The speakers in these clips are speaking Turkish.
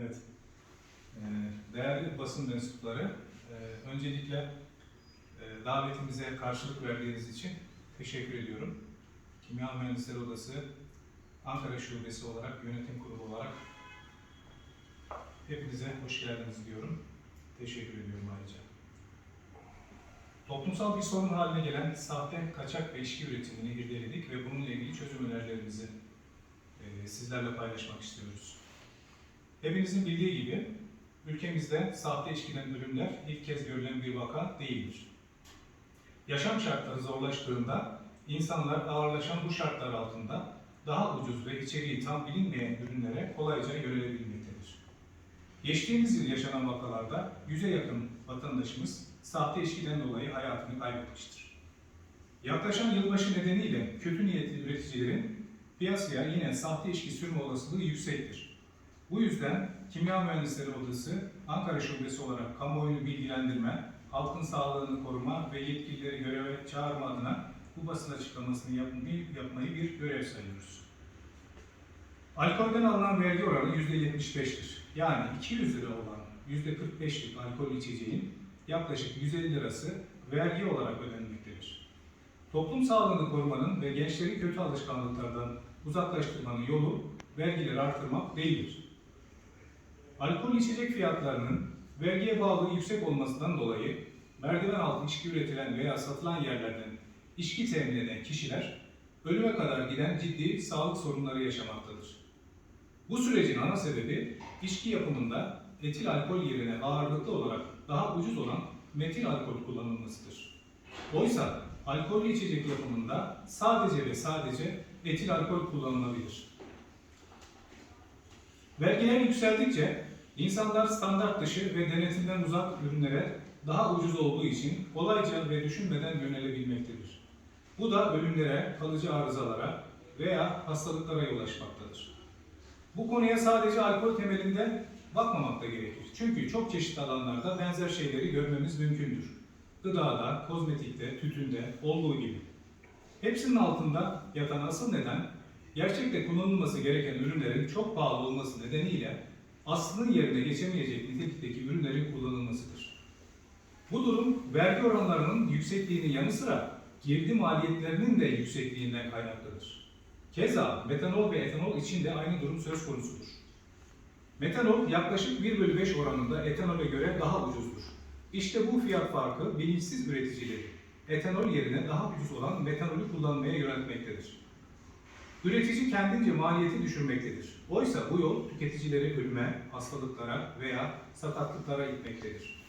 Evet. Ee, Değerli basın mensupları, e, öncelikle e, davetimize karşılık verdiğiniz için teşekkür ediyorum. Kimya Mühendisleri Odası Ankara Şubesi olarak, yönetim kurulu olarak hepinize hoş geldiniz diyorum. Teşekkür ediyorum ayrıca. Toplumsal bir sorun haline gelen sahte, kaçak ve içki üretimini irdeledik ve bununla ilgili çözüm önerilerimizi e, sizlerle paylaşmak istiyoruz. Hepinizin bildiği gibi ülkemizde sahte içkiden ölümler ilk kez görülen bir vaka değildir. Yaşam şartları zorlaştığında insanlar ağırlaşan bu şartlar altında daha ucuz ve içeriği tam bilinmeyen ürünlere kolayca yönelebilmektedir. Geçtiğimiz yıl yaşanan vakalarda yüze yakın vatandaşımız sahte içkiden dolayı hayatını kaybetmiştir. Yaklaşan yılbaşı nedeniyle kötü niyetli üreticilerin piyasaya yine sahte içki sürme olasılığı yüksektir. Bu yüzden Kimya Mühendisleri Odası Ankara Şubesi olarak kamuoyunu bilgilendirme, halkın sağlığını koruma ve yetkilileri göreve çağırma adına bu basın açıklamasını yapmayı, yapmayı bir görev sayıyoruz. Alkolden alınan vergi oranı %75'tir. Yani 200 lira olan %45'lik alkol içeceğin yaklaşık 150 lirası vergi olarak ödenmektedir. Toplum sağlığını korumanın ve gençleri kötü alışkanlıklardan uzaklaştırmanın yolu vergileri artırmak değildir. Alkol içecek fiyatlarının vergiye bağlı yüksek olmasından dolayı merdiven altı içki üretilen veya satılan yerlerden içki temin eden kişiler ölüme kadar giden ciddi sağlık sorunları yaşamaktadır. Bu sürecin ana sebebi içki yapımında etil alkol yerine ağırlıklı olarak daha ucuz olan metil alkol kullanılmasıdır. Oysa alkollü içecek yapımında sadece ve sadece etil alkol kullanılabilir. Vergiler yükseldikçe insanlar standart dışı ve denetimden uzak ürünlere daha ucuz olduğu için kolayca ve düşünmeden yönelebilmektedir. Bu da ölümlere, kalıcı arızalara veya hastalıklara yol açmaktadır. Bu konuya sadece alkol temelinde bakmamak da gerekir. Çünkü çok çeşitli alanlarda benzer şeyleri görmemiz mümkündür. Gıdada, kozmetikte, tütünde olduğu gibi. Hepsinin altında yatan asıl neden gerçekte kullanılması gereken ürünlerin çok pahalı olması nedeniyle aslının yerine geçemeyecek nitelikteki ürünlerin kullanılmasıdır. Bu durum vergi oranlarının yüksekliğinin yanı sıra girdi maliyetlerinin de yüksekliğinden kaynaklıdır. Keza metanol ve etanol için de aynı durum söz konusudur. Metanol yaklaşık 1 bölü 5 oranında etanole göre daha ucuzdur. İşte bu fiyat farkı bilinçsiz üreticileri etanol yerine daha ucuz olan metanolü kullanmaya yöneltmektedir. Üretici kendince maliyeti düşürmektedir. Oysa bu yol tüketicileri ölüme, hastalıklara veya sakatlıklara itmektedir.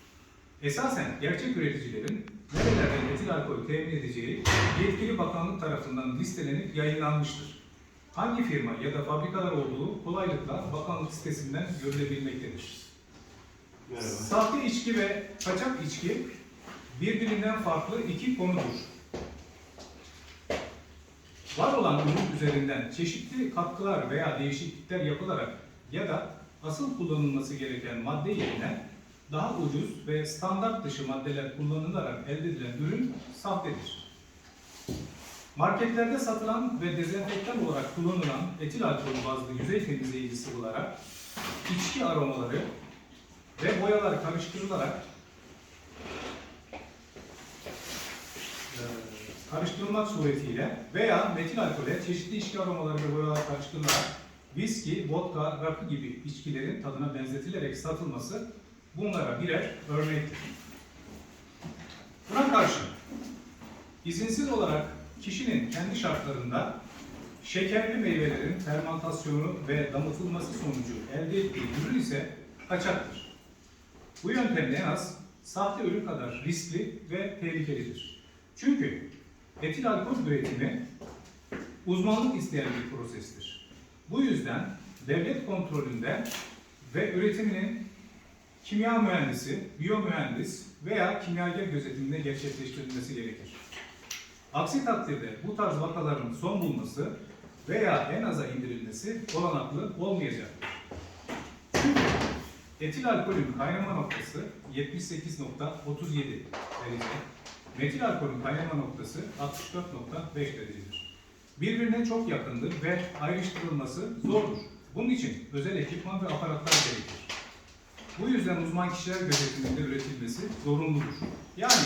Esasen gerçek üreticilerin nerelerden etil alkol temin edeceği yetkili bakanlık tarafından listelenip yayınlanmıştır. Hangi firma ya da fabrikalar olduğu kolaylıkla bakanlık sitesinden görülebilmektedir. Merhaba. Sahte içki ve kaçak içki birbirinden farklı iki konudur. Var olan ürün üzerinden çeşitli katkılar veya değişiklikler yapılarak ya da asıl kullanılması gereken madde yerine daha ucuz ve standart dışı maddeler kullanılarak elde edilen ürün sahtedir. Marketlerde satılan ve dezenfektan olarak kullanılan etil alkol bazlı yüzey temizleyici sıvılara içki aromaları ve boyalar karıştırılarak karıştırılmak suretiyle veya metil alkole çeşitli içki aromaları ve boyalar karıştırılarak viski, vodka, rakı gibi içkilerin tadına benzetilerek satılması bunlara birer örnektir. Buna karşı izinsiz olarak kişinin kendi şartlarında şekerli meyvelerin fermentasyonu ve damıtılması sonucu elde ettiği ürün ise kaçaktır. Bu yöntem en az sahte ürün kadar riskli ve tehlikelidir. Çünkü etil alkol üretimi uzmanlık isteyen bir prosestir. Bu yüzden devlet kontrolünde ve üretiminin kimya mühendisi, biyomühendis veya kimyager gözetiminde gerçekleştirilmesi gerekir. Aksi takdirde bu tarz vakaların son bulması veya en aza indirilmesi olanaklı olmayacaktır. Etil alkolün kaynama noktası 78.37 derece, metil alkolün kaynama noktası 64.5 derecedir. Birbirine çok yakındır ve ayrıştırılması zordur. Bunun için özel ekipman ve aparatlar gerekir. Bu yüzden uzman kişiler gözetiminde üretilmesi zorunludur. Yani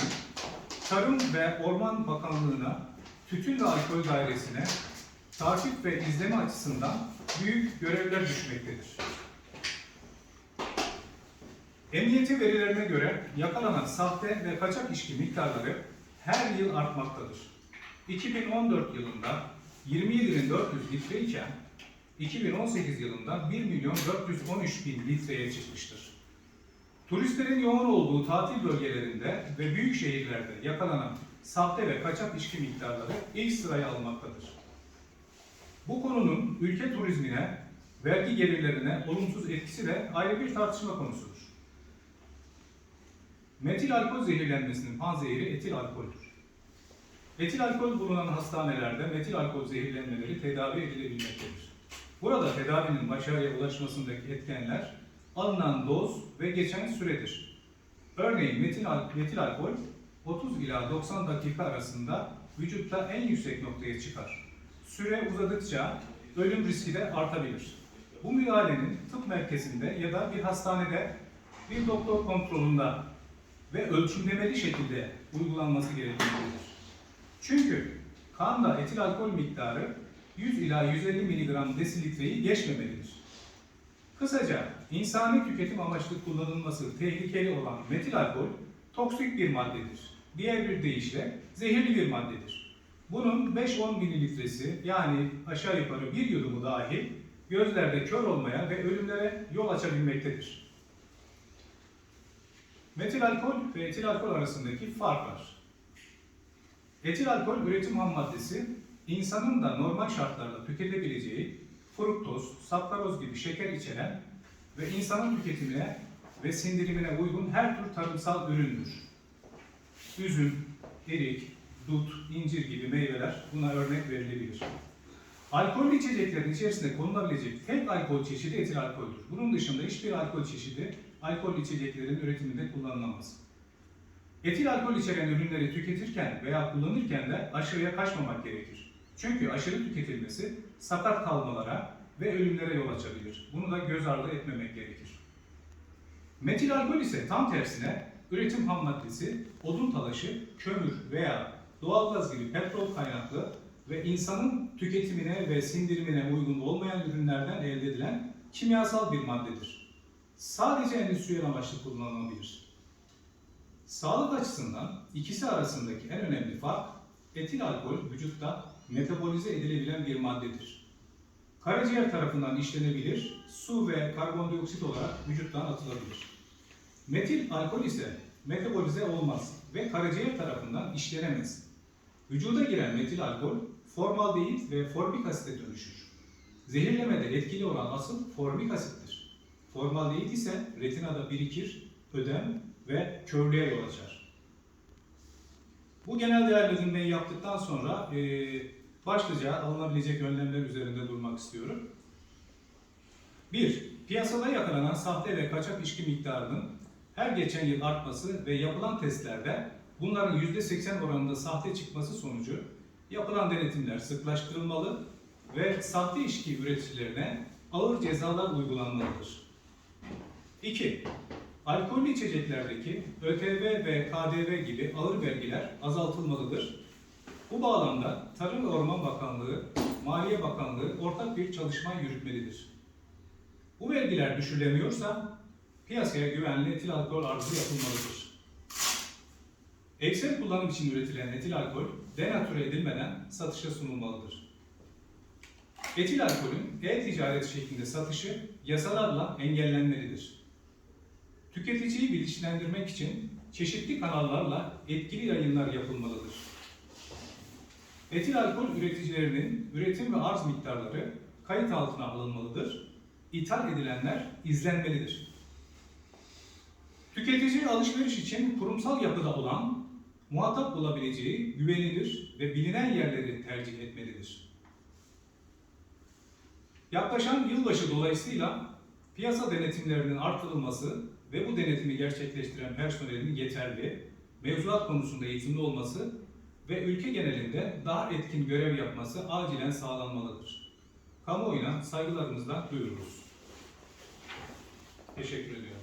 Tarım ve Orman Bakanlığı'na, Tütün ve Alkol Dairesi'ne takip ve izleme açısından büyük görevler düşmektedir. Emniyeti verilerine göre yakalanan sahte ve kaçak içki miktarları her yıl artmaktadır. 2014 yılında 27.400 litre iken 2018 yılında 1 milyon 413 bin litreye çıkmıştır. Turistlerin yoğun olduğu tatil bölgelerinde ve büyük şehirlerde yakalanan sahte ve kaçak içki miktarları ilk sıraya almaktadır. Bu konunun ülke turizmine, vergi gelirlerine olumsuz etkisi de ayrı bir tartışma konusudur. Metil alkol zehirlenmesinin panzehiri etil alkoldür. Etil alkol bulunan hastanelerde metil alkol zehirlenmeleri tedavi edilebilmektedir. Burada tedavinin başarıya ulaşmasındaki etkenler alınan doz ve geçen süredir. Örneğin metil, metil alkol 30 ila 90 dakika arasında vücutta en yüksek noktaya çıkar. Süre uzadıkça ölüm riski de artabilir. Bu müdahalenin tıp merkezinde ya da bir hastanede bir doktor kontrolünde ve ölçümlemeli şekilde uygulanması gerekmektedir. Çünkü kanda etil alkol miktarı 100 ila 150 mg desilitreyi geçmemelidir. Kısaca insani tüketim amaçlı kullanılması tehlikeli olan metil alkol toksik bir maddedir. Diğer bir deyişle zehirli bir maddedir. Bunun 5-10 mililitresi yani aşağı yukarı bir yudumu dahil gözlerde kör olmaya ve ölümlere yol açabilmektedir. Metil alkol ve etil alkol arasındaki farklar. Etil alkol üretim ham maddesi insanın da normal şartlarda tüketebileceği fruktoz, sakkaroz gibi şeker içeren ve insanın tüketimine ve sindirimine uygun her tür tarımsal üründür. Üzüm, erik, dut, incir gibi meyveler buna örnek verilebilir. Alkollü içeceklerin içerisinde konulabilecek tek alkol çeşidi etil alkoldür. Bunun dışında hiçbir alkol çeşidi alkol içeceklerin üretiminde kullanılamaz. Etil alkol içeren ürünleri tüketirken veya kullanırken de aşırıya kaçmamak gerekir. Çünkü aşırı tüketilmesi sakat kalmalara ve ölümlere yol açabilir. Bunu da göz ardı etmemek gerekir. Metil alkol ise tam tersine üretim ham maddesi odun talaşı, kömür veya doğalgaz gibi petrol kaynaklı ve insanın tüketimine ve sindirimine uygun olmayan ürünlerden elde edilen kimyasal bir maddedir. Sadece endüstriyel amaçlı kullanılabilir. Sağlık açısından ikisi arasındaki en önemli fark etil alkol vücutta metabolize edilebilen bir maddedir. Karaciğer tarafından işlenebilir, su ve karbondioksit olarak vücuttan atılabilir. Metil alkol ise metabolize olmaz ve karaciğer tarafından işlenemez. Vücuda giren metil alkol formaldehit ve formik asite dönüşür. Zehirlemede etkili olan asıl formik asittir. Formaldehit ise retinada birikir, ödem ve körlüğe yol açar. Bu genel değerlendirmeyi yaptıktan sonra eee başlıca alınabilecek önlemler üzerinde durmak istiyorum. 1. Piyasada yakalanan sahte ve kaçak içki miktarının her geçen yıl artması ve yapılan testlerde bunların %80 oranında sahte çıkması sonucu yapılan denetimler sıklaştırılmalı ve sahte içki üreticilerine ağır cezalar uygulanmalıdır. 2. Alkollü içeceklerdeki ÖTV ve KDV gibi ağır vergiler azaltılmalıdır. Bu bağlamda Tarım ve Orman Bakanlığı, Maliye Bakanlığı ortak bir çalışma yürütmelidir. Bu vergiler düşürülemiyorsa piyasaya güvenli etil alkol arzı yapılmalıdır. Eksel kullanım için üretilen etil alkol denatüre edilmeden satışa sunulmalıdır. Etil alkolün e-ticaret şeklinde satışı yasalarla engellenmelidir. Tüketiciyi bilinçlendirmek için çeşitli kanallarla etkili yayınlar yapılmalıdır. Etil alkol üreticilerinin üretim ve arz miktarları kayıt altına alınmalıdır. İthal edilenler izlenmelidir. Tüketici alışveriş için kurumsal yapıda olan, muhatap bulabileceği güvenilir ve bilinen yerleri tercih etmelidir. Yaklaşan yılbaşı dolayısıyla piyasa denetimlerinin artırılması ve bu denetimi gerçekleştiren personelin yeterli, mevzuat konusunda eğitimli olması ve ülke genelinde daha etkin görev yapması acilen sağlanmalıdır. Kamuoyuna saygılarımızla duyururuz. Teşekkür ediyorum.